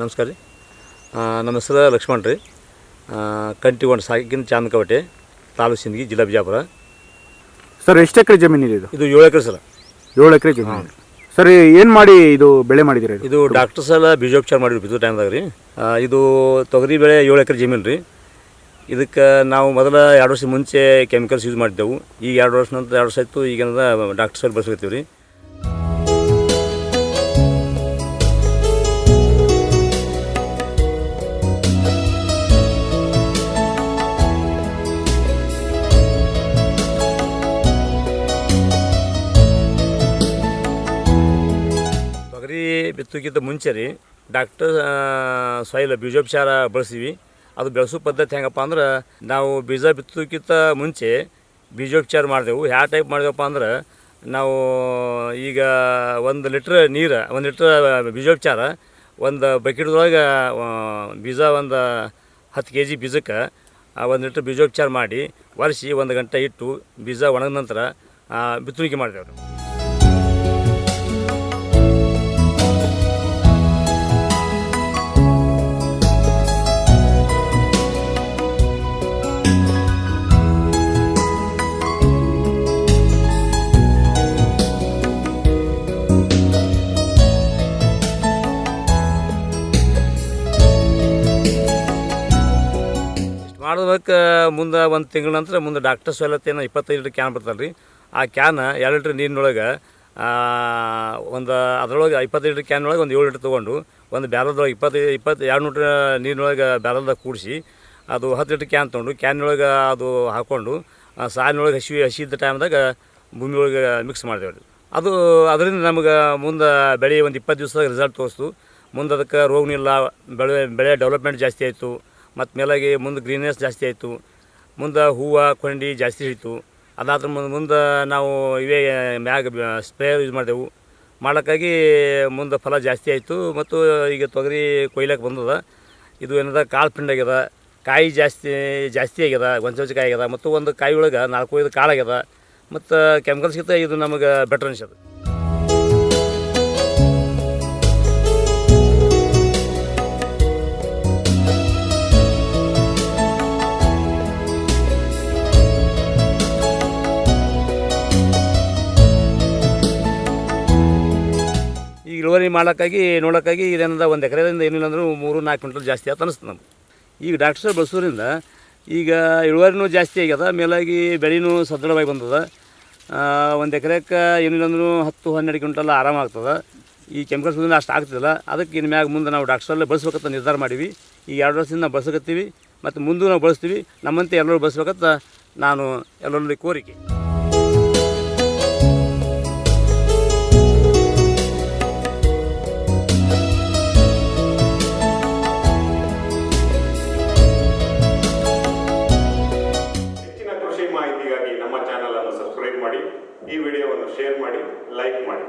ನಮಸ್ಕಾರ ರೀ. ನಮ್ಮ ಹೆಸರು ಲಕ್ಷ್ಮಣ್ ರೀ. ಕಂಟಿ ಕಂಟಿಗೊಂಡು ಸಾಕಿನ ಚಾಂದಕವಟೆ ತಾಲೂಕು ಸಿಂದಗಿ ಜಿಲ್ಲಾ ಬಿಜಾಪುರ. ಸರ್ ಎಷ್ಟು ಎಕರೆ ಜಮೀನಿದೆ ಇದು? ಇದು ಏಳು ಎಕರೆ ಸರ್. ಏಳು ಎಕರೆ ಜಮೀನು. ಸರ್ ಏನು ಮಾಡಿ ಇದು ಬೆಳೆ ಮಾಡಿದಿರಿ ಇದು? ಡಾಕ್ಟರ್ ಸಲ ಬೀಜೋಪಚಾರ ಮಾಡಿರಿ ಬಿದ್ದು ಟೈಮ್ದಾಗ ರೀ. ಇದು ತೊಗರಿ ಬೆಳೆ ಏಳು ಎಕರೆ ಜಮೀನು ರೀ. ಇದಕ್ಕೆ ನಾವು ಮೊದಲ ಎರಡು ವರ್ಷ ಮುಂಚೆ ಕೆಮಿಕಲ್ಸ್ ಯೂಸ್ ಮಾಡಿದ್ದೆವು. ಈಗ ಎರಡು ವರ್ಷ ನಂತರ ಎರಡು ವರ್ಷ ಆಯಿತು ಈಗೇನದ ಡಾಕ್ಟರ್ ಸರ್ ಬಳಸ್ಕೊತೀವಿ ರೀ. ಬಿತ್ತೋಕ್ಕಿಂತ ಮುಂಚೆ ರೀ ಡಾಕ್ಟರ್ ಸಾಯಿಲ್ ಬೀಜೋಪಚಾರ ಬಳಸ್ತೀವಿ ಅದು ಬೆಳೆಸೋ ಪದ್ಧತಿ ಹೆಂಗಪ್ಪ ಅಂದ್ರೆ, ನಾವು ಬೀಜ ಬಿತ್ತೋಕ್ಕಿಂತ ಮುಂಚೆ ಬೀಜೋಪಚಾರ ಮಾಡಿದೆವು. ಯಾವ ಟೈಪ್ ಮಾಡಿದೆವಪ್ಪ ಅಂದ್ರೆ, ನಾವು ಈಗ ಒಂದು ಲೀಟ್ರ್ ನೀರು, ಒಂದು ಲೀಟ್ರ್ ಬೀಜೋಪಚಾರ, ಒಂದು ಬಕೆಟ್ದೊಳಗೆ ಬೀಜ ಒಂದು ಹತ್ತು ಕೆ ಜಿ ಬೀಜಕ್ಕೆ ಒಂದು ಲೀಟ್ರ್ ಬೀಜೋಪಚಾರ ಮಾಡಿ ಒರೆಸಿ ಒಂದು ಗಂಟೆ ಇಟ್ಟು ಬೀಜ ಒಣಗಿದ ನಂತರ ಬಿತ್ತುವಿಕೆ ಮಾಡಿದೆವು ಮಾಡೋದಕ್ಕೆ ಮುಂದೆ ಒಂದು ತಿಂಗಳ ನಂತರ ಮುಂದೆ ಡಾಕ್ಟರ್ ಸವಲತ್ತೇನು ಇಪ್ಪತ್ತೈದು ಲೀಟ್ರ್ ಕ್ಯಾನ್ ಬರ್ತಲ್ಲ ರೀ ಆ ಕ್ಯಾನ್ ಎರಡು ಲೀಟ್ರ್ ನೀರಿನೊಳಗೆ ಒಂದು ಅದರೊಳಗೆ ಇಪ್ಪತ್ತೈದು ಲೀಟ್ರ್ ಕ್ಯಾನ್ ಒಳಗೆ ಒಂದು ಏಳು ಲೀಟ್ರ್ ತೊಗೊಂಡು, ಒಂದು ಬ್ಯಾರಲ್ದೊಳಗೆ ಇಪ್ಪತ್ತೈದು ಇಪ್ಪತ್ತು, ಎರಡು ಲೀಟ್ರ್ ನೀರಿನೊಳಗೆ ಬ್ಯಾರಲ್ದಾಗ ಕೂಡಿಸಿ, ಅದು ಹತ್ತು ಲೀಟ್ರ್ ಕ್ಯಾನ್ ತೊಗೊಂಡು ಕ್ಯಾನ್ನೊಳಗೆ ಅದು ಹಾಕ್ಕೊಂಡು ಸಾಲಿನೊಳಗೆ ಹಸಿ ಹಸಿ ಇದ್ದ ಟೈಮ್ದಾಗ ಭೂಮಿ ಒಳಗೆ ಮಿಕ್ಸ್ ಮಾಡಿದೆವು ರೀ ಅದು, ಅದರಿಂದ ನಮಗೆ ಮುಂದೆ ಬೆಳೆ ಒಂದು ಇಪ್ಪತ್ತು ದಿವಸದಾಗ ರಿಸಲ್ಟ್ ತೋರಿಸ್ತು. ಮುಂದೆ ಅದಕ್ಕೆ ರೋಗನಿಲ್ಲ, ಬೆಳೆ ಬೆಳೆ ಡೆವಲಪ್ಮೆಂಟ್ ಜಾಸ್ತಿ ಆಯಿತು. ಮತ್ತು ಮೇಲಾಗಿ ಮುಂದೆ ಗ್ರೀನೆಸ್ ಜಾಸ್ತಿ ಆಯಿತು. ಮುಂದೆ ಹೂವು ಕೊಂಡಿ ಜಾಸ್ತಿ ಹಿಡಿತು ಅದಾದ್ರ ಮುಂದೆ ಮುಂದೆ ನಾವು ಇವೇ ಮ್ಯಾಗ ಸ್ಪ್ರೇ ಯೂಸ್ ಮಾಡಿದೆವು. ಮಾಡೋಕ್ಕಾಗಿ ಮುಂದೆ ಫಲ ಜಾಸ್ತಿ ಆಯಿತು. ಮತ್ತು ಈಗ ತೊಗರಿ ಕೊಯ್ಲಕ್ಕೆ ಬಂದದ. ಇದು ಏನದ, ಕಾಳು ಪಿಂಡಾಗ್ಯದ ಕಾಯಿ ಜಾಸ್ತಿ ಜಾಸ್ತಿ ಆಗ್ಯದ ಗೊಂಚ ಕಾಯಿ ಆಗ್ಯದ. ಮತ್ತು ಒಂದು ಕಾಯಿ ಒಳಗೆ ನಾಲ್ಕು ಐದು ಕಾಳು ಆಗ್ಯದ. ಮತ್ತು ಕೆಮಿಕಲ್ಸ್ಗಿಂತ ಇದು ನಮಗೆ ಬೆಟ್ರ್ ಅನ್ಸದ. ಇಳುವರಿ ಮಾಡೋಕ್ಕಾಗಿ ನೋಡೋಕ್ಕಾಗಿ ಇದೇನದ ಒಂದು ಎಕರೆದಿಂದ ಏನಿಲ್ಲ ಅಂದರೂ ಮೂರು ನಾಲ್ಕು ಕ್ವಿಂಟಲ್ ಜಾಸ್ತಿ ಆಯ್ತು ಅನಿಸ್ತು ನಮ್ಗೆ. ಈಗ ಡಾಕ್ಟರ್ ಬಳಸೋದ್ರಿಂದ ಈಗ ಇಳುವರಿನೂ ಜಾಸ್ತಿ ಆಗ್ಯದ, ಮೇಲಾಗಿ ಬೆಳೆನೂ ಸದೃಢವಾಗಿ ಬಂದದ. ಒಂದು ಎಕರೆಕ್ಕೆ ಏನಿಲ್ಲ ಅಂದರೂ ಹತ್ತು, ಹನ್ನೆರಡು ಕ್ವಿಂಟಲ್ ಆರಾಮ ಆಗ್ತದೆ. ಈ ಕೆಮಿಕಲ್ಸ್ ಅಷ್ಟು ಆಗ್ತಿಲ್ಲ ಅದಕ್ಕೆ ಇನ್ನು ಮ್ಯಾಗ ಮುಂದೆ ನಾವು ಡಾಕ್ಟ್ರಲ್ಲೇ ಬಳಸ್ಬೇಕಂತ ನಿರ್ಧಾರ ಮಾಡೀವಿ. ಈ ಎರಡು ವರ್ಷದಿಂದ ನಾವು ಬಳಸಕತ್ತೀವಿ ಮತ್ತು ಮುಂದೂ ನಾವು ಬಳಸ್ತೀವಿ. ನಮ್ಮಂತೆ ಎಲ್ಲರೂ ಬಳಸ್ಬೇಕಂತ ನಾನು ಎಲ್ಲರಲ್ಲಿ ಕೋರಿಕೆ. ಈ ವಿಡಿಯೋವನ್ನು ಶೇರ್ ಮಾಡಿ ಲೈಕ್ ಮಾಡಿ.